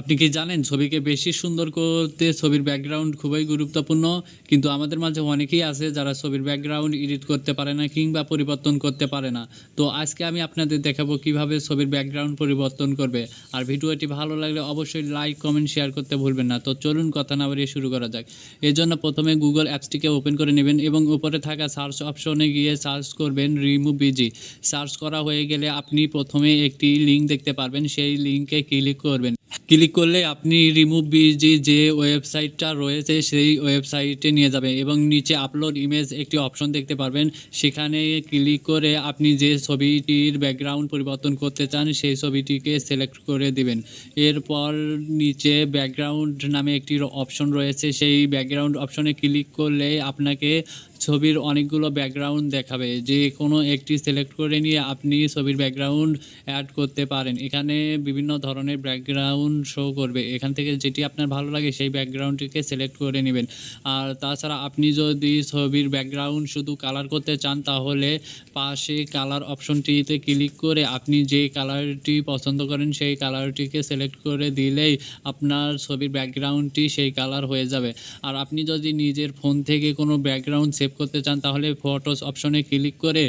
আপনি কি জানেন, ছবিকে বেশি সুন্দর করতে ছবির ব্যাকগ্রাউন্ড খুবই গুরুত্বপূর্ণ, কিন্তু আমাদের মাঝে অনেকেই আছে যারা ছবির ব্যাকগ্রাউন্ড এডিট করতে পারে না কিংবা পরিবর্তন করতে পারে না। তো আজকে আমি আপনাদের দেখাবো কীভাবে ছবির ব্যাকগ্রাউন্ড পরিবর্তন করবে। আর ভিডিওটি ভালো লাগলে অবশ্যই লাইক কমেন্ট শেয়ার করতে ভুলবেন না। তো চলুন কথা না বাড়িয়ে শুরু করা যাক। এর জন্য প্রথমে গুগল অ্যাপসটিকে ওপেন করে নেবেন এবং উপরে থাকা সার্চ অপশনে গিয়ে সার্চ করবেন রিমুভ বিজি সার্চ করা হয়ে গেলে আপনি প্রথমে একটি লিঙ্ক দেখতে পারবেন, সেই লিঙ্কে ক্লিক করবেন। ক্লিক করলে আপনি রিমুভ বিজি যে ওয়েবসাইটটা রয়েছে, সেই ওয়েবসাইটে নিয়ে যাবে এবং নিচে আপলোড ইমেজ একটি অপশন দেখতে পারবেন। সেখানে ক্লিক করে আপনি যে ছবিটির ব্যাকগ্রাউন্ড পরিবর্তন করতে চান, সেই ছবিটিকে সিলেক্ট করে দিবেন। এরপর নিচে ব্যাকগ্রাউন্ড নামে একটি অপশন রয়েছে, সেই ব্যাকগ্রাউন্ড অপশনে ক্লিক করলে আপনাকে ছবির অনেকগুলো ব্যাকগ্রাউন্ড দেখাবে। যে কোনো একটি সিলেক্ট করে নিয়ে আপনি ছবির ব্যাকগ্রাউন্ড অ্যাড করতে পারেন। এখানে বিভিন্ন ধরনের ব্যাকগ্রাউন্ড শো করবে, এখান থেকে যেটি আপনার ভালো লাগে সেই ব্যাকগ্রাউন্ডটিকে সিলেক্ট করে নেবেন। আর তাছাড়া আপনি যদি ছবির ব্যাকগ্রাউন্ড শুধু কালার করতে চান, তাহলে পাশে কালার অপশনটিতে ক্লিক করে আপনি যে কালারটি পছন্দ করেন, সেই কালারটিকে সিলেক্ট করে দিলেই আপনার ছবির ব্যাকগ্রাউন্ডটি সেই কালার হয়ে যাবে। আর আপনি যদি নিজের ফোন থেকে কোনো ব্যাকগ্রাউন্ড সেভ করতে চান, তাহলে ফটোস অপশনে ক্লিক করে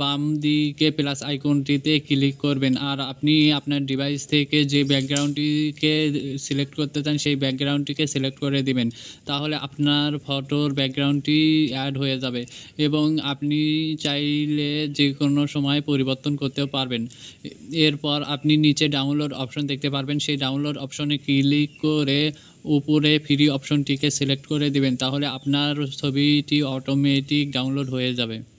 বাম দিকে প্লাস আইকনটিতে ক্লিক করবেন। আর আপনি আপনার ডিভাইস থেকে যে ব্যাকগ্রাউন্ডটিকে সিলেক্ট করতে চান, সেই ব্যাকগ্রাউন্ডটিকে সিলেক্ট করে দিবেন। তাহলে আপনার ফটোর ব্যাকগ্রাউন্ডটি অ্যাড হয়ে যাবে এবং আপনি চাইলে যে কোনো সময় পরিবর্তন করতেও পারবেন। এরপর আপনি নিচে ডাউনলোড অপশন দেখতে পারবেন। সেই ডাউনলোড অপশনে ক্লিক করে উপরে ফ্রি অপশনটিকে সিলেক্ট করে দিবেন। তাহলে আপনার ছবিটি অটোমেটিক ডাউনলোড হয়ে যাবে।